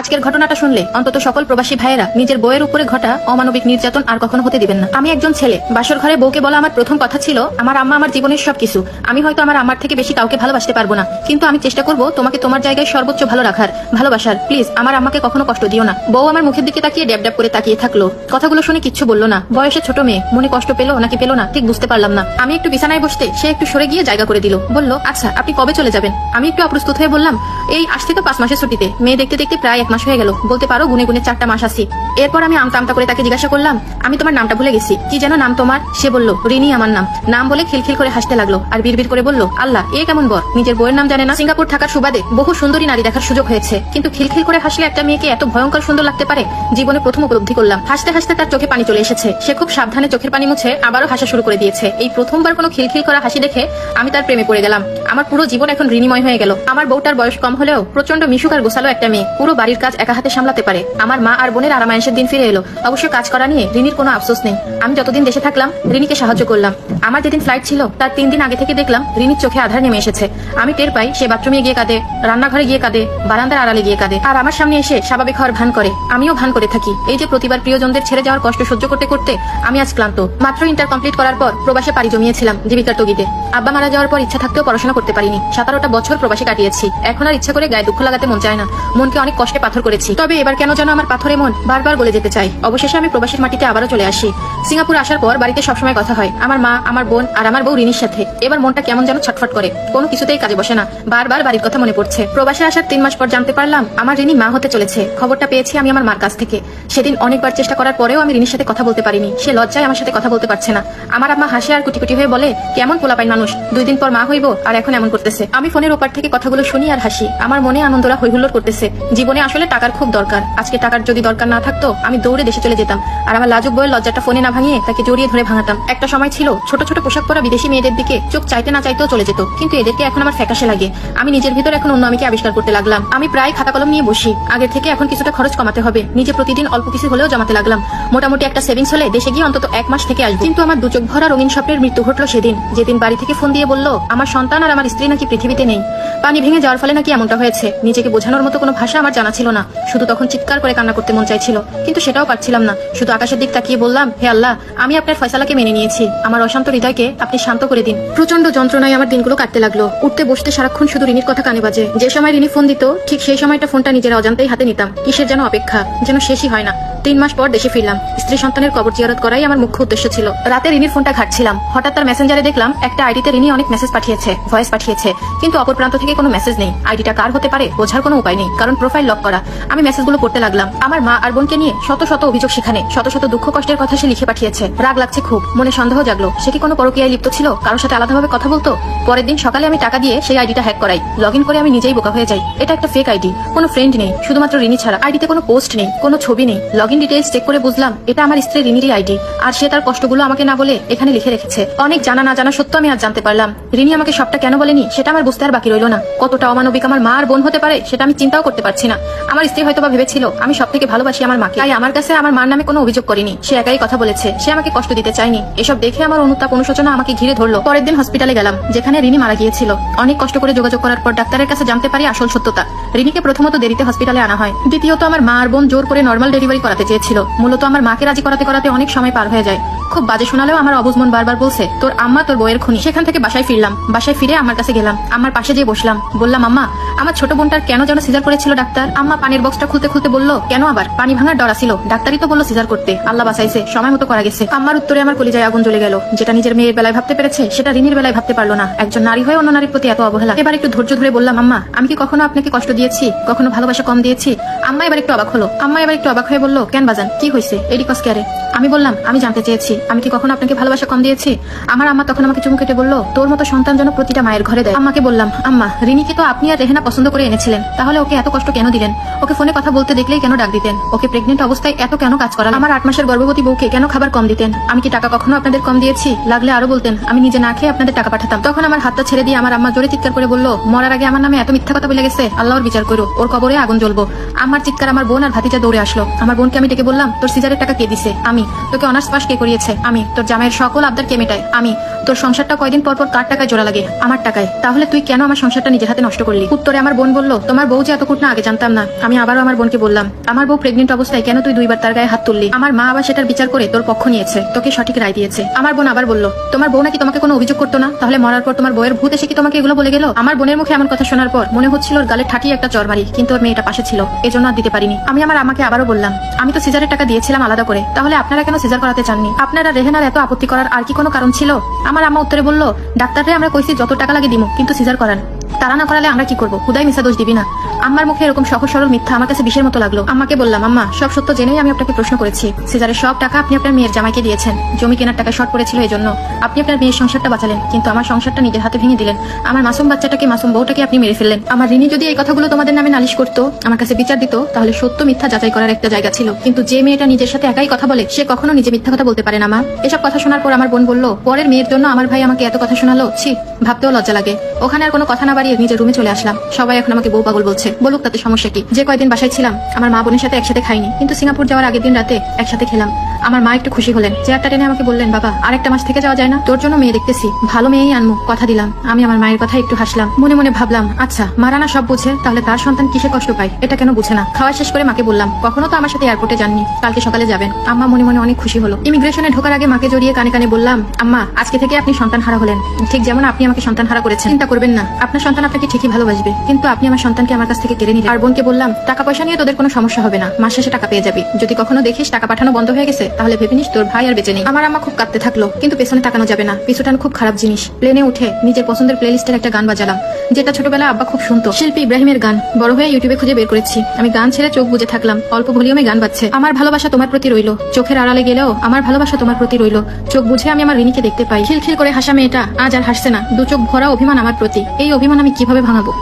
আজকের ঘটনাটা শুনলে অন্তত সকল প্রবাসী ভাইয়েরা নিজের বইয়ের উপরে ঘটা অমানবিক নির্যাতন আর কখনো হতে দিবেন না। আমি একজন ছেলে বাসর ঘরে বউকে বলা আমার প্রথম কথা ছিল, আমার আম্মা আমার জীবনের সবকিছু। আমি হয়তো আমার আম্মার থেকে বেশি কাউকে ভালোবাসতে পারব না। কিন্তু আমি চেষ্টা করব তোমাকে তোমার জায়গায় সর্বোচ্চ ভালো রাখার, ভালোবাসার। প্লিজ, আমার আম্মাকে কখনো কষ্ট দিও না। বউ আমার মুখের দিকে তাকিয়ে ড্যাব ড্যাব করে তাকিয়ে থাকল। কথাগুলো শুনে কিচ্ছু বলল না। বয়সে ছোট মেয়ে, মনে কষ্ট পেল নাকি পেল না, ঠিক বুঝতে পারলাম না। আমি একটু বিছানায় বসতে সে একটু সরে গিয়ে জায়গা করে দিল। বলল আচ্ছা আপনি কবে চলে যাবেন? আমি একটু অপ্রস্তুত হয়ে বললাম, এই আসতে তো পাঁচ মাসের ছুটিতে। মেয়ে দেখতে দেখতে প্রায় এক মাস হয়ে গেল। বলতে পারো গুনে গুনে চারটা মাস আসি এরপর আমি আমতা আমতা করে তাকে জিজ্ঞাসা করলাম, আমি তোমার নামটা ভুলে গেছি। কি যেন নাম তোমার? সে বলল, রিনি আমার নাম। নাম বলে খিলখিল করে হাসতে লাগল আর বিড়বিড় করে বলল, আল্লাহ, এ কেমন বর? নিজের বইয়ের নাম জানে না? সিঙ্গাপুর থাকার সুবাদে বহু সুন্দরী নারী দেখার সুযোগ হয়েছে। কিন্তু খিলখিল করে হাসলে একটা মেয়েকে এত ভয়ঙ্কর সুন্দর লাগতে পারে? জীবনে প্রথম উপলব্ধি করলাম। হাসতে হাসতে তার চোখে পানি চলে এসেছে। সে খুব সাবধানে চোখের পানি মুছে আবারও হাসা শুরু করে দিয়েছে। এই প্রথমবার কোনো খিলখিল করা হাসি দেখে আমি তার প্রেমে পড়ে গেলাম। আমার পুরো জীবন এখন ঋণময় হয়ে গেল। আমার বউটার বয়স কম হলেও প্রচণ্ড মিশুক আর গোসালো একটা মেয়ে। পুরো বাড়ির কাজ একা হাতে সামলাতে পারে। আমার মা আর বোনের আরামায়েশের দিন ফিরে এলো। অবশ্য কাজ করা নিয়ে ঋণীর কোনো আফসোস নেই। আমি যতদিন দেশে থাকলাম রিনিকে সাহায্য করলাম। আমার যেদিন ফ্লাইট ছিল, তার তিন দিন আগে থেকে দেখলাম ঋণীর চোখে আধার নেমে এসেছে। আমি টের পাই সে বাথরুমে গিয়ে কাঁদে, রান্নাঘরে গিয়ে কাঁদে, বারান্দার আড়ালে গিয়ে কাঁদে। আর আমার সামনে এসে স্বাভাবিক হওয়ার ভান করে। আমিও ভান করে থাকি। এই যে প্রতিবার প্রিয়জনদের ছেড়ে যাওয়ার কষ্ট সহ্য করতে করতে আমি আজ ক্লান্ত। মাত্র ইন্টার কমপ্লিট করার পর প্রবাসে পাড়ি জমিয়েছিলাম জীবিকার তগিতে। আব্বা মারা যাওয়ার পর ইচ্ছা থাকতেও পড়াশোনা করতে পারিনি। সতেরোটা বছর প্রবাসে কাটিয়েছি। এখন আর ইচ্ছা করে গায়ে দুঃখ লাগাতে মন চায় না। মনকে অনেক কষ্টে পাথর করেছি। তবে এবার কেন যেন আমার পাথরে মন বারবার গলে যেতে চাই অবশেষে আমি প্রবাসীর মাটিতে আবারও চলে আসি। সিঙ্গাপুর আসার পর বাড়িতে সবসময় কথা হয়, আমার মা, আমার বোন আর আমার বউ রিনির সাথে। এবার মনটা কেমন যেন ছটফট করে। কোনো কিছুতেই কাজে বসে না। বারবার বাড়ির কথা মনে পড়ছে। প্রবাসে আসার তিন মাস পর জানতে পারলাম, আমার রিনি মা হতে চলেছে। খবরটা পেয়েছি আমি আমার মার কাছ থেকে। সেদিন অনেকবার চেষ্টা করার পরেও আমি রিনির সাথে কথা বলতে পারিনি। সে লজ্জায় আমার সাথে কথা বলতে পারছে না। আমার আম্মা হাসি আর কুটি কুটি হয়ে বলে, কেমন পোলাপাই মানুষ? দুই দিন পর মা হইব, আর এখন এমন করতেছে। আমি ফোনের ওপার থেকে কথাগুলো শুনি আর হাসি। আমার মনে আনন্দরা হৈহুল্লোর করতেছে। জীবনে আসলে টাকার খুব দরকার। আজকে টাকার যদি দরকার না থাকতো, আমি দৌড়ে দেশে চলে যেতাম। আর আমার লাজুক বইয়ের লজ্জাটা ফোনে না ভাঙিয়ে তাকে জড়িয়ে ধরে ভাঙাতাম। একটা সময় ছিল, ছোট ছোট পোশাক পরা বিদেশি মেয়েদের দিকে চোখ চাইতে না চাইতেও চলে যেত। কিন্তু এদেরকে এখন আমার ফ্যাকাশে লাগে। আমি নিজের ভিতর এখন অন্য আমিকে আবিষ্কার করতে লাগলাম। আমি প্রায় খাতা কলম নিয়ে বসি। আগের থেকে এখন কিছুটা খরচ কমাতে হবে। নিজে প্রতিদিন অল্প কিছু হলেও জমাতে লাগলাম। মোটামুটি একটা সেভিংস হলে দেশে গিয়ে অন্তত এক মাস থেকে আসব। কিন্তু আমার দু চোখ ভরা রঙিন স্বপ্নের মৃত্যু ঘটলো সেদিন। যেদিন বাড়ি থেকে ফোন দিয়ে বলল, আমার সন্তান আর আমার স্ত্রী নাকি পৃথিবীতে নেই? পানি ভেঙে যাওয়ার ফলে নাকি এমনটা হয়েছে? নিজেকে বোঝানোর মতো কোনো ভাষা আমার জানা ছিল না। শুধু তখন চিৎকার করে কান্না করতে মন চাইছিল। কিন্তু সেটাও পারছিলাম না। শুধু আকাশের দিক তাকিয়ে বললাম, হে আল্লাহ, আমি আপনার ফয়সালাকে মেনে নিয়েছি। আমার অশান্ত হৃদয়কে আপনি শান্ত করে দিন। প্রচণ্ড যন্ত্রণায় আমার দিনগুলো কাটতে লাগল। উঠতে, বসতে সারাক্ষণ শুধু রিনির কথা কানে বাজে। যে সময় ঋণী ফোন দিত, ঠিক সেই সময়টা ফোনটা নিজের অজান্তেই হাতে নিতাম। কিসের যেন অপেক্ষা? যেন শেষই হয় না। তিন মাস পর দেশে ফিরলাম। স্ত্রী সন্তানের কবর জিয়ারত করাই আমার মুখ্য উদ্দেশ্য ছিল। রাতে রিনির ফোনটা ঘাটছিলাম। হঠাৎ তার মেসেঞ্জারে দেখলাম, একটা আইডিতে রিনি অনেক মেসেজ পাঠিয়েছে ভয়েস পাঠিয়েছে। কিন্তু অপর প্রান্ত থেকে কোনো মেসেজ নেই। আইডিটা কার হতে পারে, বোঝার কোনো উপায় নেই, কারণ প্রোফাইল লক করা। আমি মেসেজগুলো পড়তে লাগলাম। আমার মা আর বোনকে নিয়ে শত শত অভিযোগ সেখানে, শত শত দুঃখ কষ্টের কথা সে লিখে পাঠিয়েছে। রাগ লাগছে খুব, মনে সন্দেহ জাগলো। সে কি কোনো পরকীয়ায় লিপ্ত ছিল? কারোর সাথে আলাদাভাবে কথা বলতো? পরের দিন সকালে আমি টাকা দিয়ে সেই আইডিটা হ্যাক করাই। লগ ইন করে আমি নিজেই বোকা হয়ে যাই। এটা একটা ফেক আইডি। কোনো ফ্রেন্ড নেই, শুধুমাত্র রিনি ছাড়া। আইডিতে কোনো পোস্ট নেই, কোনো ছবি নেই। লগ ইন ডিটেলস চেক করে বুঝলাম, এটা আমার স্ত্রী রিনিরই আইডি আর সে তার কষ্টগুলো আমাকে না বলে এখানে লিখে রেখেছে। অনেক জানা না জানা সত্য আমি আজ জানতে পারলাম। রিনি আমাকে সবটা কেন বলেনি, সেটা আমার বুঝতে আর বাকি রইল না। কতটা অমানবিক আমার মা আর বোন হতে পারে, সেটা আমি চিন্তাও করতে পারছি না। আমার স্ত্রী হয়তো বা ভেবেছিল, আমি সব থেকে ভালোবাসি আমার মাকে। তাই আমার কাছে আমার মার নামে কোনো অভিযোগ করিনি। সে একাই কথা বলেছে, সে আমাকে কষ্ট দিতে চায়নি। এসব দেখে আমার অনুতাপ অনুশোচনা আমাকে ঘিরে ধরলো। পরের দিন হসপিটালে গেলাম, যেখানে রিনি মারা গিয়েছিল। অনেক কষ্ট করে যোগাযোগ করার পর ডাক্তারের কাছে জানতে পারি আসল সত্যতা। রিনিকে প্রথমত দেরিতে হসপিটালে আনা হয়। দ্বিতীয়ত আমার মা আর বোন জোর করে নর্মাল ডেলিভারি করাতে চেয়েছিল। মূলত আমার মাকে রাজি করাতে করাতে অনেক সময় পার হয়ে যায়। খুব বাজে শোনালেও আমার অবুজ মন বারবার বলছে, তোর আম্মা তোর বইয়ের খুনি। সেখান থেকে বাসায় ফিরলাম। বাসায় ফিরে আমার কাছে গেলাম। আমার পাশে যেয়ে বসলাম। বললাম, আম্মা, আমার ছোট বোনটার কেন যেন সিজার করেছিল ডাক্তার? আম্মা পানির বক্সটা খুলতে খুলতে বলল, কেন আবার? পানি ভাঙার ডরা ছিল ডাক্তারই তো বলল সিজার করতে। আল্লাহ বাসাইছে সময় মতো করা গেছে। আমার উত্তরে আমার কলিজায় আগুন জ্বলে গেল। যেটা নিজের মেয়ের বেলায় ভাবতে পেরেছে, সেটা ঋণের বেলায় ভাবতে পারল না। একজন নারী হয়ে অন্য নারীর প্রতি এত অবহেলা। এবার একটু ধৈর্য ধরে বললাম, আম্মা, আমি কি কখনো আপনাকে কষ্ট দিয়েছি? কখনো ভালোবাসা কম দিয়েছি? আম্মা এবার একটু অবাক হলো। আম্মা এবার একটু অবাক হয়ে বলল, কেন বাজান? কি হয়েছে? এডিকস ক্যারে আমি বললাম, আমি জানতে চেয়েছি। আমি কি কখনো আপনাকে ভালোবাসা কম দিয়েছি? আমার আম্মা তখন আমাকে চুমু কেটে বলল, তোর মতো সন্তান যেন প্রতিটা মায়ের ঘরে দেয়। আম্মাকে বললাম, আম্মা, রিনিকে তো আপনি আর রেহেনা পছন্দ করে এনেছিলেন। তাহলে ওকে এত কষ্ট কেন দিলেন? ওকে ফোনে কথা বলতে দেখলেই কেন ডাক দিতেন? ওকে প্রেগনেন্ট অবস্থায় এত কেন কাজ করা আমার আট মাসের গর্ভবতী বউকে কেন খাবার কম দিতেন? আমি কি টাকা কখনো আপনাদের কম দিয়েছি? লাগলে আরও বলতেন, আমি নিজে না খেয়ে আপনাদের টাকা পাঠাতাম। তখন আমার হাতটা ছেড়ে দিয়ে আমার আম্মা জোরে চিৎকার করে বলল, মরার আগে আমার নামে এত মিথ্যা কথা বলে গেছে? আল্লাহর বিচার করো, ওর কবরে আগুন জ্বলবো। আমার চিৎকার আমার বোন আর ভাতিজা দৌড়ে আসলো। আমার বোনকে আমি ডেকে বললাম, তোর সিজারের টাকা কে দিছে? আমি। তোকে অনার্স পাস কে করিয়েছে? আমি। তোর জামাইয়ের সকল আবদার কে মেটায়? আমি। তোর সংসারটা কয়দিন পর পর কার টাকায় জোড়া লাগে? আমার টাকায়। তাহলে তুই কেন আমার সংসারটা নিজের হাতে নষ্ট করলি? উত্তরে আমার বোন বলল, তোমার বউ যে এত কুট না আগে জানতাম না। আমি আবারও আমার বোনকে বললাম, আমার বউ প্রেগনেন্ট অবস্থায় কেন তুই দুইবার তার গায়ে হাত তুললি? আমার মা আবার সেটার বিচার করে তোর পক্ষ নিয়েছে। তোকে সঠিক রায় দিয়েছে। আমার বোন আবার বলল, তোমার বউ নাকি তোমাকে কোনো অভিযোগ করতো না? তাহলে মরার পর তোমার বউয়ের ভূত এসে কি তোমাকে এগুলো বলে গেল? আমার বোনের মুখে এমন কথা শোনার পর মনে হচ্ছিল গালে ঠাটিয়ে একটা চর মারি কিন্তু মেয়েটা পাশে ছিল। এজন্য আর দিতে পারিনি। আমি আমার আমাকে আবারও বললাম, আমি তো সিজারের টাকা দিয়েছিলাম আলাদা করে। তাহলে আপনারা কেন সিজার করাতে চাননি? আপনারা রেহেনার এত আপত্তি করার আর কি কোনো কারণ ছিল? আমার আম্মা উত্তরে বলল, ডাক্তাররে আমরা কইছি যত টাকা লাগে দিব কিন্তু সিজার করান। তারা না করালে আমরা কি করব? খুদাই মিশা দোষ দিবি না। আম্মার মুখে এরকম সহজ সরল মিথ্যা আমার কাছে বিষের মতো লাগল। আম্মাকে বললাম, আম্মা, সব সত্য জেনেই আমি আপনাকে প্রশ্ন করেছি। সিজারের সব টাকা আপনি আপনার মেয়ের জামাইকে দিয়েছেন। জমি কেনার টাকা শর্ট পড়েছিল এই জন্য আপনি আপনার মেয়ের সংসারটা বাঁচালেন, কিন্তু আমার সংসারটা নিজের হাতে ভেঙে দিলেন। আমার মাসুম বাচ্চাটাকে মাসুম বউটাকে আপনি মেরে ফেললেন। আমার ঋণী যদি এই কথাগুলো তোমাদের নামে নালিশ করতো, আমার কাছে বিচার দিত, তাহলে সত্য মিথ্যা যাচাই করার একটা জায়গা ছিল। কিন্তু যে মেয়েটা নিজের সাথে একাই কথা বলে, সে কখনো নিজে মিথ্যা কথা বলতে পারে না, মা। এসব কথা শোনার পর আমার বোন বলল, পরের মেয়ের জন্য আমার ভাই আমাকে এত কথা শোনালো? ছি, ভাবতেও লজ্জা লাগে। ওখানে আর কোনো কথা না বাড়িয়ে নিজের রুমে চলে আসলাম। সবাই এখন আমাকে বউ পাগল বলছে। বলুক তাতে সমস্যা কি? যে কয়দিন বাসায় ছিলাম, আমার মা বোনের সাথে একসাথে খাইনি। কিন্তু সিঙ্গাপুর যাওয়ার আগের দিন রাতে একসাথে খেলাম। আমার মা একটু খুশি হলেন। চেয়ারটা টেনে আমাকে বললেন, বাবা, আরেকটা মাস থেকে যাওয়া যায় না? তোর জন্য মেয়ে দেখতেছি। ভালো মেয়েই আনমু। কথা দিলাম। আমি আমার মায়ের কথা একটু হাসলাম। মনে মনে ভাবলাম আচ্ছা মারানা সব বুঝে, তাহলে তার সন্তান কিসে কষ্ট পায়? এটা কেন বুঝে না? খাওয়া শেষ করে মাকে বললাম, কখনো তো আমার সাথে এয়ারপোর্টে যাননি। কালকে সকালে যাবেন। আম্মা মনে মনে অনেক খুশি হলো। ইমিগ্রেশনে ঢোকার আগে মাকে জড়িয়ে কানে কানে বললাম, আম্মা, আজকে থেকে আপনি সন্তান হারা হলেন। ঠিক যেমন আপনি আমাকে সন্তান হারা করেছেন। চিন্তা করবেন না। আপনার সন্তান আপনাকে ঠিকই ভালোবাসবে, কিন্তু আপনি আমার সন্তানকে আমার কাছ থেকে কেড়ে নিলেন। আর বোনকে বললাম টাকা পয়সা নিয়ে তোদের কোনো সমস্যা হবে না, মাস শেষে টাকা পেয়ে যাবি। যদি কখনো দেখিস টাকা পাঠানো বন্ধ হয়ে গেছে, তাহলে ভেবে নিস তোর ভাই আর বেঁচে নেই। আমার আম্মা খুব কাঁদতে থাকল, কিন্তু পেছনে তাকানো যাবে না। পিছুটান খুব খারাপ জিনিস। প্লেনে উঠে নিজের পছন্দের প্লেলিস্টের একটা গান বাজালাম, যেটা ছোটবেলা আব্বা খুব শুনতো। শিল্পী ইব্রাহিমের গান, বড় হয়ে ইউটিউবে খুঁজে বের করেছি। আমি গান ছেড়ে চোখ বুঝে থাকলাম, অল্প ভলিউমে গান বাজছে। আমার ভালোবাসা তোমার প্রতি রইল, চোখের আড়ালে গেলেও আমার ভালোবাসা তোমার প্রতি রইল। চোখ বুঝে আমি আমার রিনিকে দেখতে পাই। খিলখিল করে হাসা মেয়েটা আজ আর হাসছে না, দু চোখ ভরা অভিমান আমার প্রতি। এই অভিমান আমি কীভাবে ভাঙাবো?